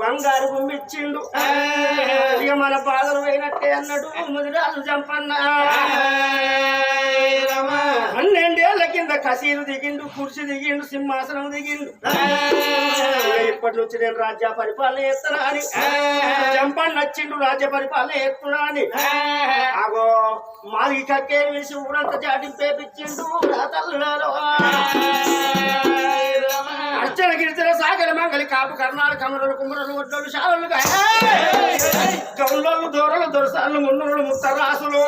బంగారు ఇక మన బాధలు పోయినట్టే అన్నాడు. ముదిరాజు చంపన్న పన్నెండేళ్ళ కింద కసీరు దిగిండు కుర్చీ దిగిండు సింహాసనం దిగిండు. ఇప్పటి నుంచి నేను రాజ్య పరిపాలన చేస్తున్నా అని. చంపన్న నచ్చిండు రాజ్య పరిపాలన చేస్తున్నా అని. అగో మాది కక్కే వేసి ఊరంతా చాటింపేపించిండు నా అర్చన గిరిజన సాగర మంగళి కాపు కర్ణాలు కమరులు కుమరులు ఒడ్డోలు శావలు గౌండోళ్ళు దూరలు దొరసాలు మున్నులు ముత్తరాసులు.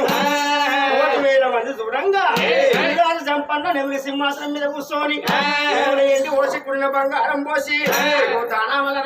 కోటి వేల మంది దూరంగా చంపన్న నెమిలి సింహాసనం మీద కూర్చొని. ఏంటి ఓసి ఓసికుడిన బంగారం పోసి. ఓ దానామల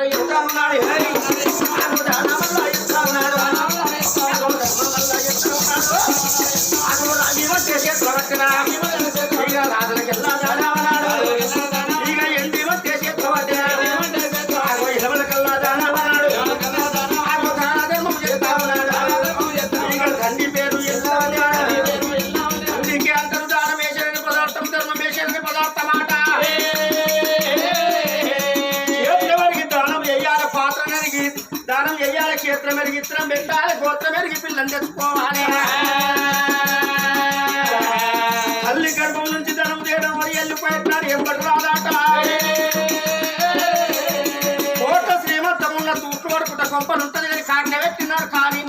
క్షేత్రం ఎరిగి ఇత్రం పెట్టాలి గోత్రం ఎరిగి పిల్లని తెచ్చుకోవాలి. తల్లి గర్భం నుంచి ధనం చేయడం మరి వెళ్ళిపోయినాడు ఎంబడి రాదాట. కోట శ్రీమంతం ఉన్న తూట్లు వరకుట గొప్పనుంటది కానీ కాక పెట్టినాడు కానీ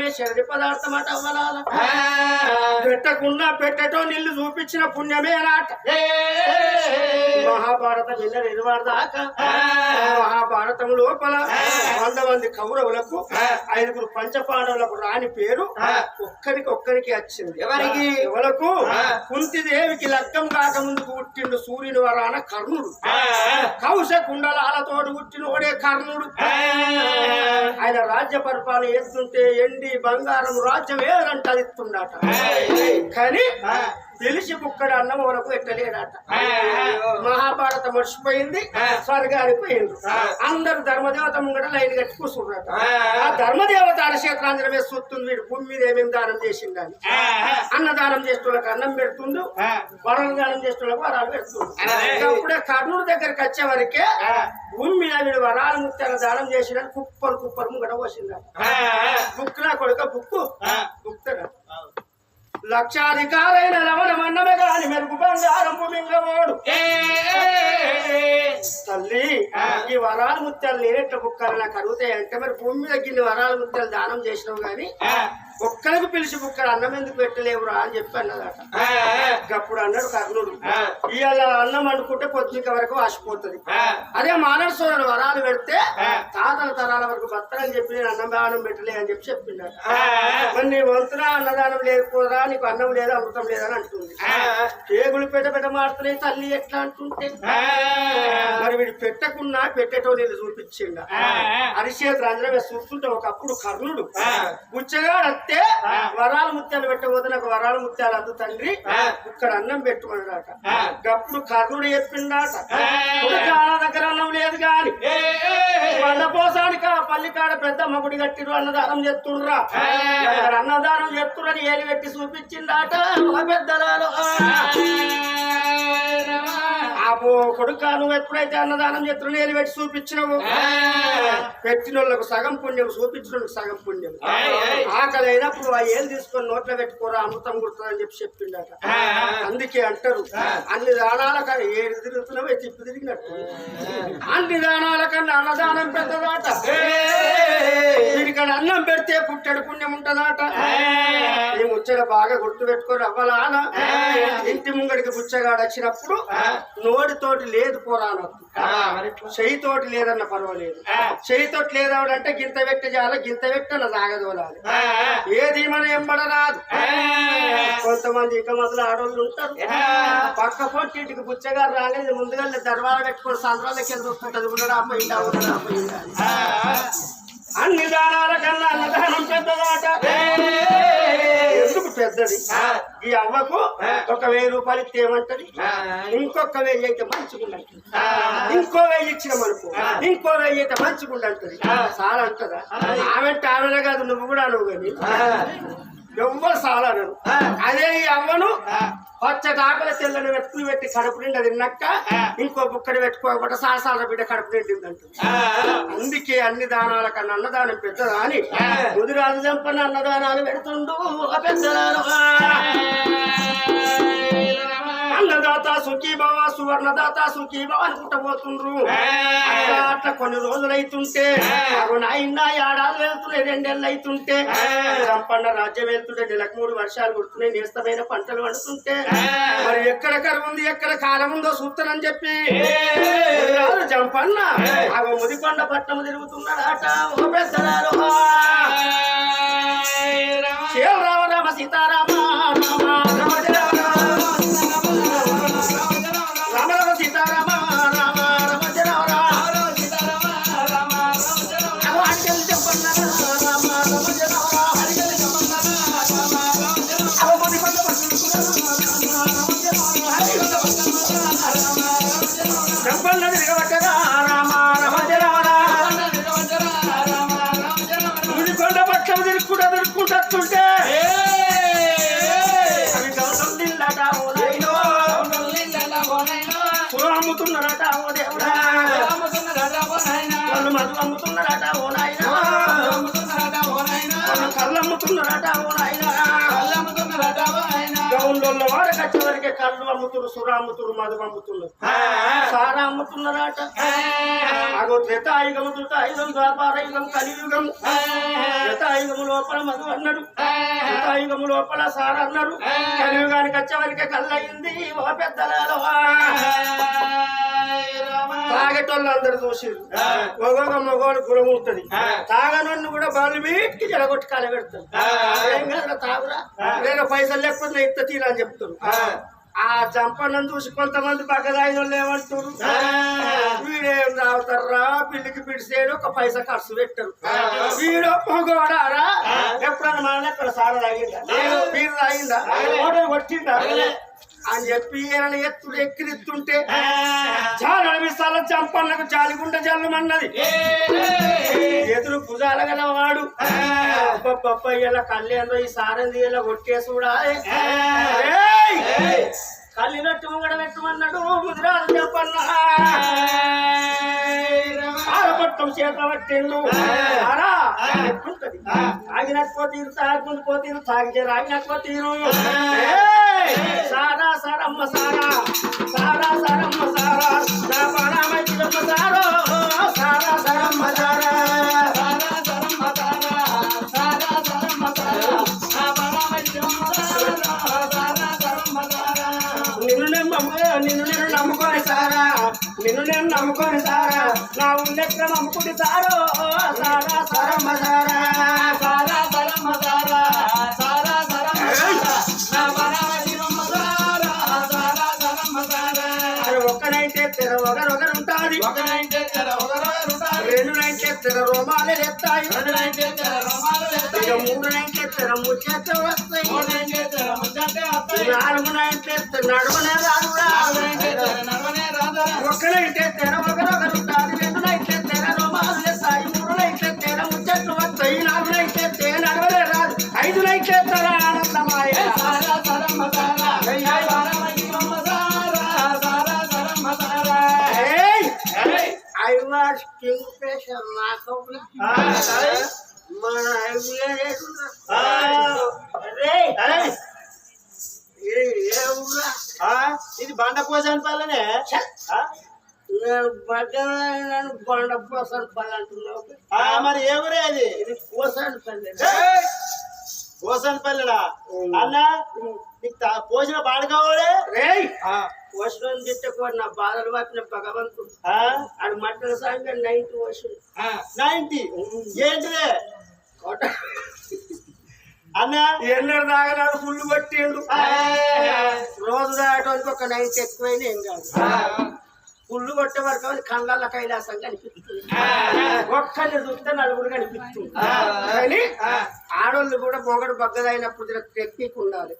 శరణి పదార్థం అట అవ్వలాల. పెట్టకుండా పెట్టటో నీళ్ళు చూపించిన పుణ్యమే నాట. మహాభారత విన్న నిర్వాదాకా మహాభారతం లోపల వంద మంది కౌరవులకు ఐదుగురు పంచపాండవులకు రాని పేరు ఒక్కరికి ఒక్కరికి వచ్చింది. ఎవరికి? ఎవరకు కుంతిదేవికి లగ్గం కాక ముందుకు పుట్టిండు సూర్యుని వరాన కర్ణుడు. కౌశ కుండలాలతోటి పుట్టినోడే కర్ణుడు. ఆయన రాజ్య పరిపాలన ఎత్తుంటే ఎండి బంగారం రాజ్యం ఏదంటదిస్తుండట కానీ తెలిసి కుక్కడు అన్నం వరకు ఎట్టలేడట మహాభారత మర్చిపోయింది. స్వర్గానికి పోయింది అందరు ధర్మదేవత ముంగట లైన్ కట్టి కూర్చున్నారట ఆ. ధర్మదేవత అరక్షేత్రాంజన చూస్తుంది వీడు. భూమి మీద ఏమేమి దానం చేసిందని. అన్నదానం చేస్తున్నకు అన్నం పెడుతుండు. వరం దానం చేస్తున్నకు వరాలు పెడుతుండు. అప్పుడే కర్నూలు దగ్గరికి వచ్చే వరకే భూమి మీద వీడు వరాలు ముత్యాల దానం చేసిన కుప్పలు కుప్పలు ముంగట పోసిందట బుక్ నా కొడుక బుక్కు. బుక్తడా లక్షాధికారైన లవణ మన్నమే గాని మెరుగు బంగారం మింగవాడు తల్లి ఈ వరాల ముత్యాలు నేనెట్ల బుక్కలు నాకు అడుగుతాయి అంటే మరి భూమి మీద గిన్ని వరాల ముత్యాలు దానం చేసినావు గాని ఒక్కరికి పిలిచి బుక్కలు అన్నం ఎందుకు పెట్టలేవురా అని చెప్పి అన్నదట. అప్పుడు అన్నాడు కర్ణుడు. ఇవాళ అన్నం అనుకుంటే పొద్దుక వరకు వాసిపోతుంది అదే మానసుడు వరాలు పెడితే తాతల తరాల వరకు బతకని చెప్పి నేను అన్నం దానం పెట్టలే అని చెప్పి చెప్పిండట మరి నీ వంతున అన్నదానం లేకపోరా నీకు అన్నం లేదా? అమృతం లేదని అంటుంది. పేగులు పెట్ట పెట్ట మారుతున్నాయి తల్లి ఎట్లా అంటుంటే? మరి వీడు పెట్టకున్నా పెట్టేటో నేను చూపించిండ. అరిచేతులు అందరూ చూస్తుంటే ఒకప్పుడు కర్ణుడు బుచ్చగాడు వస్తే వరాల ముత్యాలు పెట్టబోతే నాకు వరాల ముత్యాలు అద్దు తండ్రి. ఇక్కడ అన్నం పెట్టుకున్నాడట. గప్పుడు కర్ణుడు చెప్పిండాట నా దగ్గర అన్నం లేదు గాని వండపోసానికి ఆ పల్లికాడ పెద్ద మగుడి కట్టిరు అన్నదానం చేస్తుండ్రా. ఎవరు అన్నదానం చేస్తురని ఏలి పెట్టి పెద్దలాలు ఆపో కొడుక నువ్వు ఎప్పుడైతే అన్నదానం చేస్తున్నా ఏలి పెట్టి చూపించినవు పెట్టిన వాళ్ళకు సగం పుణ్యం చూపించిన వాళ్ళకి సగం పుణ్యం ఆకలి అయినప్పుడు ఆ ఏం తీసుకొని నోట్లో పెట్టుకోరా అమృతం కుడుతుందని చెప్పి చెప్పిండట. అందుకే అంటారు అన్ని దానాల కన్నా ఏడు తిరుగుతున్నావే తిప్పి తిరిగినట్టు. అన్ని దానాల కన్నా అన్నదానం పెద్దదాట. దీనికడ అన్నం పెడితే పుట్టెడు పుణ్యం ఉంటదాట. ఈ ముచ్చట బాగా గుర్తు పెట్టుకొని అవ్వలాన ఇంటి ముంగడికి బుచ్చగాడు వచ్చినప్పుడు నోటితోటి లేదు పోరానొద్దు చెయ్యి తోటి లేదన్న పర్వాలేదు. చెయ్యి తోటి లేదాడంటే గింత పెట్ట చాల గింత పెట్టన సాగదోలాలి. ఏది మన ఎంబడ రాదు. కొంతమంది ఇక మొదలు ఆడవాళ్ళు ఉంటారు. పక్క పొట్టింటికి బుచ్చగారు రాలేదు ముందుగా దర్వార పెట్టుకొని సంద్రాలకి ఉండడా పోయిందా ఉండడా పోయిందా అని. అన్ని దానాల కన్నా అన్నదానం పెద్దదాట. పెద్దది. ఈ అవ్వకు ఒక వెయ్యి రూపాయలు ఇస్తే ఏమంటది? ఇంకొక వెయ్యి అయితే మంచిగుండంటది. ఇంకో వెయ్యి ఇచ్చిన మనకు ఇంకో వెయ్యి అయితే మంచిగుండంటది. చాలా అంటదా ఆమె ఆమెనే కాదు నువ్వు కూడా నువ్వు కానీ. ఎవ్వరు చాలా అనరు అదే ఈ అవ్వను పచ్చ ఆకల తెల్లని వెతుకులు పెట్టి కడుపు నిండా తిన్నాక ఇంకో బుక్కడి పెట్టుకోకుండా సాసాల బిడ్డ కడుపు నిండిందంటుంది అందుకే అన్ని దానాల కన్నా అన్నదానం పెద్దదా అని ముదిరాజు చంపని అన్నదానాలు పెడుతుండు పెద్దదానం. అన్నదాత సుఖీ భవ సువర్ణదాత సుఖీ భవ అనుకుంటా పోతుండ్రు అట్లా కొన్ని రోజులు అవుతుంటే అవి నాయన ఏడాది వెళ్తున్నాయి రెండేళ్ళు అవుతుంటే చంపన్న రాజ్యం వెళ్తుంటే నెలకు మూడు వర్షాలు కుడుతున్నాయి నేస్తమైన పంటలు పండుతుంటే మరి ఎక్కడ కరువు ఉంది ఎక్కడ కాలం ఉందో చూస్తానని చెప్పి చంపన్న ఆ ముదికొండ పట్టణం తిరుగుతున్నాడట ఓ పెద్దరాలు శివ రామ రామ సీతారామ రామ. పట్టం తిరుక్కుంటా నాయనో. కులం అమ్ముతున్నారట ఓ దేవుడా వాళ్ళు మధు అమ్ముతున్నారట ఓ నాయనా. వాళ్ళు కళ్ళు అమ్ముతున్నారట ఓ నాయనా. గౌన్లో వాడకి వచ్చేవరకే కళ్ళు అమ్ముతున్నారు సుర అమ్ముతున్నారు మధు అమ్ముతున్నారు సారా అమ్ముతున్నారట. అగో త్రేతాయుగము ధృతాయుగం ద్వాపారయుగం కలియుగం త్రేతాయుగము లోపల మధు అన్నాడు త్రేతాయుగము లోపల సార అన్నాడు కలియుగానికి వచ్చేవరకే కళ్ళు అయింది ఓ పెద్దలలో తాగేటోళ్ళు అందరు చూసిరు మగోగ మగోడు గురం ఉంటుంది తాగనన్ను కూడా బాలు వీటికి జడగొట్టి కాల పెడతారు ఏం కాదురా తాగురా? నేను పైసలు లేకపోతే ఇంత తీరా అని చెప్తారు ఆ చంపనని చూసి కొంతమంది పక్కదాయిన వాళ్ళు ఏమంటారు వీడేం తాగుతారా పిల్లికి పిడిసేడు ఒక పైసా ఖర్చు పెట్టరు. వీడు మగోడారా ఎప్పుడన్నా మన ఎక్కడ సార తాగిందా వీరు తాగిందా ఓటర్ కొట్టిందా అని చెప్పి ఈయన ఎత్తుడు ఎక్కిరిస్తుంటే చాలా విశాల చంపన్నకు జాలిగుండ జల్లుమన్నది. ఎదురు భుజాల గలవాడు అబ్బబ్బబ్బ ఇలా కళ్యాణ్ ఈ సారంది ఇలా కొట్టేసుడా కళ్ళినట్టు ముంగడ పెట్టమన్నాడు ముదిరాజు చెప్పన్న. ఆరపట్టం చేత పట్టిండు. ఎట్లుంటది ఆగినట్టుకో తీరు తాగుకుందుకో తీరు తాగితే రాగినట్టుకో తీరు! సారా సారమ్మ సారా. సారా సారమ్మ సారా. నా పరమైతిరమ్మ సారో. సారా సారమ్మ సారా. నమ్ముకొని సారా. నా ఉన్నెక్కడ నమ్ముకుని సారో. సారా సారమ్మ సారా. సారా సారమ్మ సారా. సారా సారమ్మ సారా. నా పరమైతిరమ్మ సారా. సారా సారమ్మ సారా. అరే ఒక్కనైతే తెర ఒకరొకరు ఉంటాది. రెండు నైతే తెర రోమాలే ఎత్తాయి ఇక మూడు నైతే తెర ముచ్చేత వస్తాయి. నాలుగు నైతే నడవనే రాదురా ఒక్కనైతే తెర ఒకరొకరు ఉంటాది రెండు నైతే తెర రోమాలు ఎత్తాయి మూడు నైతే తెర ముచ్చట్లు వస్తాయి. నాలుగు నైతే తెర నడవనే రాదు. ఐదు నైతే తెర ఆనందమాయ ఏయ్! I was Kingfisher Markov. మన ఇది బండ పోసాను పల్లనే నేను పల్లి అంటున్నావు మరి ఊరే అది? ఇది పల్లి. పోసాను పల్లెలా అన్న పోసిన బాడ కావాలే? రేయ్! వర్షం తిట్టకూడ నా బాధలు పట్టిన భగవంతుడు. ఆడు మట్టల సాంగ నైన్త్ వర్షం నైన్టీ? ఏంటిదే? అన్న? ఎన్నడు దాగనాడు ఫుల్ పట్టిండు రోజు దాగటానికి ఒక నైన్త్ ఎక్కువైనా ఏం కాదు. పుల్లు కొట్టే వరకు కళ్ళ కైలాసం కనిపిస్తుంది. ఒక్కరిని చూస్తే నలుగురు కనిపిస్తుంది కానీ ఆడోళ్ళు కూడా మొగడు బగ్గదైనప్పుడు టెక్నిక్ ఉండాలి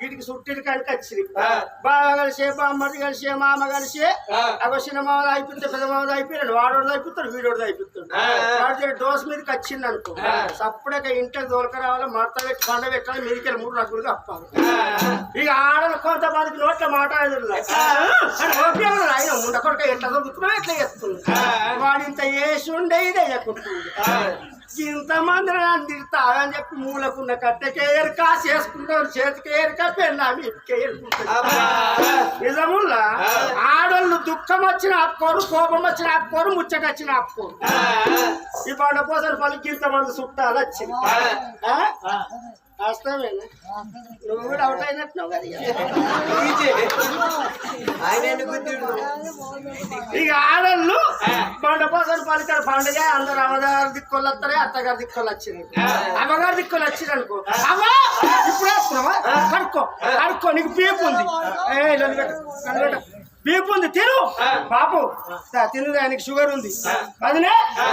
వీటికి సుట్టిడి కనుక వచ్చింది. బాగా కలిసే బామ్మది కలిసే మామ కలిసే అగో చిన్న మామది అయిపోతే పెద్ద మామది అయిపోయాడు వాడోడు అయిపోతాడు వీడోడు అయిపోతాడు వాడి డోస్ మీదకి వచ్చింది అనుకో. సప్పుడక ఇంటికి దొరక రావాలి మడత పెట్టి పండ పెట్టాలి మీదకి మూడు రకాలుగా అప్పాలి. ఇక ఆడలు కొంతమందికి నోట్ల మాట్లాడదు ఆయన ఉండకొడక ఎట్లా దొరుకుతున్నావు ఎట్లా చేస్తుంది వాడు ఇంత వేసి ఉండే ఇదే చెప్పుకుంటుంది ఇంతమంది నన్ను అని చెప్పి మూలకున్న కట్టెకి ఏరుకా చేసుకుంటారు చేతికి పెళ్ళామి ఇటుకే ఏరుకుంటారు నిజముల్లా? ఆడోళ్ళు దుఃఖం వచ్చిన ఆపుకోరు కోపం వచ్చిన ఆపుకోరు ముచ్చట వచ్చిన ఆపుకోరు. ఈ పండ పోసలు పలికి ఇంతమంది చుట్టాలు వచ్చింది నువ్వు కూడా అవుట్ అయినట్టున్నావు కదా ఇక. ఆయన ఇక ఆడళ్ళు పండ పోసలు పలికారు పండుగ అందరు అమ్మగారు దిక్కులు వస్తారే అత్తగారు దిక్కులు వచ్చింది అమ్మగారు దిక్కులు వచ్చింది అనుకో అమ్మా! ఇప్పుడు వేస్తున్నావా? కడుక్కో. కడుక్కో నీకు పీపు ఉంది. ఏ నన్ను పెట్టు, నన్ను పెట్టు. పీపు ఉంది తిను. బాపు తా- తిను దానికి షుగర్ ఉంది. అదినే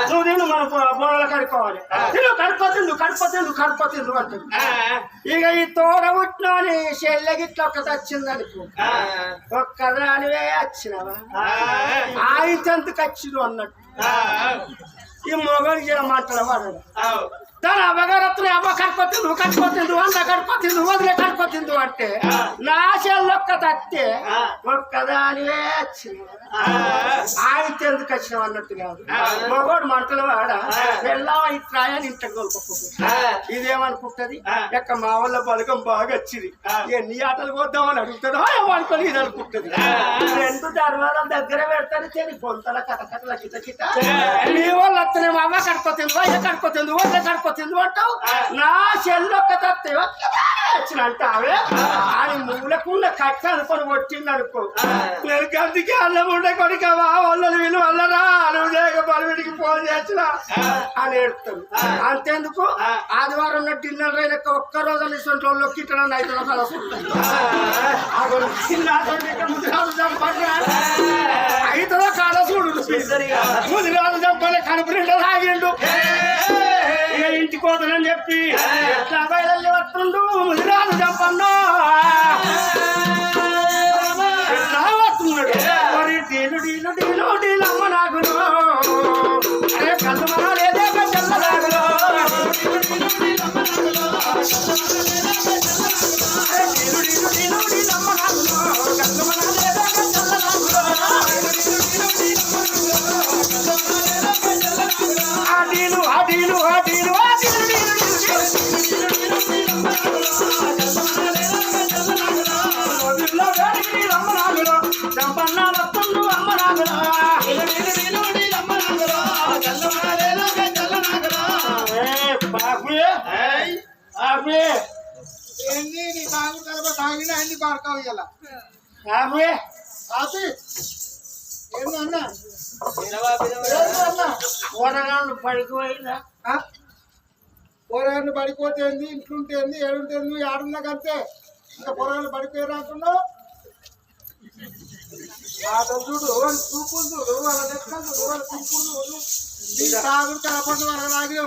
నువ్వు తిను మన బోడలు కడుక్కోవాలి. తిను కడుక్కో తిందు కడుక్కో తిందు కడుక్కో తిందు అంటుంది. ఇక ఈ తోడ పుట్టినోని చెల్లెగిట్ల ఒక్కటి వచ్చింది అనుకో. ఒక్కదానివే వచ్చినవా? ఆయితంతకు వచ్చిరు అన్నట్టు. ఈ మొగడికి ఇలా మాట్లాడవాడు తన అమ్మగారత్తులు అమ్మ కడుకోతిందు కడుకోతిందు అన్న కడుకోతిందు వదిలే కడుకోతిందు అంటే నా చెల్లొక్క తత్తే ఆగితే ఎందుకు వచ్చినావు అన్నట్టు కాదు. మగోడు మంటలు వాడ వెళ్ళాం ఇట్రాయని ఇంట కోల్పోతుంది ఇదేమనుకుంటది? ఎక్క మా వాళ్ళ బలగం బాగా వచ్చింది ఎన్ని ఆటలు పోద్దామని అడుగుతాడు. అనుకొని ఇది అనుకుంటది రెండు దర్వాజం దగ్గర పెడతాను తెలియ పొంతల కటకటల కిట కిట. నీ వాళ్ళు వస్తేనే మా అమ్మ కడుకోతుంది వాళ్ళ కడుకోతుంది వాళ్ళ కడుకోతుంది అంటావు నా చెల్లొక్క తత్తే వచ్చిన అంటావే? అని మూలకున్న కట్ట అనుకొని వచ్చింది అనుకో నేను గందికి అల్లం ఉండే కొడుక మా వాళ్ళని విలు వల్లరా నువ్వు లేక బలివిడికి ఫోన్ చేసిన? అని ఏడుతాడు అంతేందుకు? ఆదివారం డిన్నర్ అయిన ఒక్క రోజు ఇటువంటి వాళ్ళు కిట్టడం అయితే అయితదో కాడ చూడు. ముదిరాజు చంపాలి కడుపు నిండా తాగిండు. ఇంటికి పోతానని చెప్పి ఎట్లా బయలు వస్తుండు ముదిరాజు చంపన్నా ఏంది నీ తాగు కలప తాగినా అన్ని పాడకావు ఇలా బాబుయే కూరగాయలు పడిపోతే కూరగాయలు పడిపోతేంది ఆడున్నా ఏడుంటేంది ఇంకా పోరాళ్ళు పడిపోయి రాకున్నావు చూడు చూపులు చూడు వాళ్ళ లెక్కలు చూడు వాళ్ళ చూపులు చూడు. నీ వాళ్ళ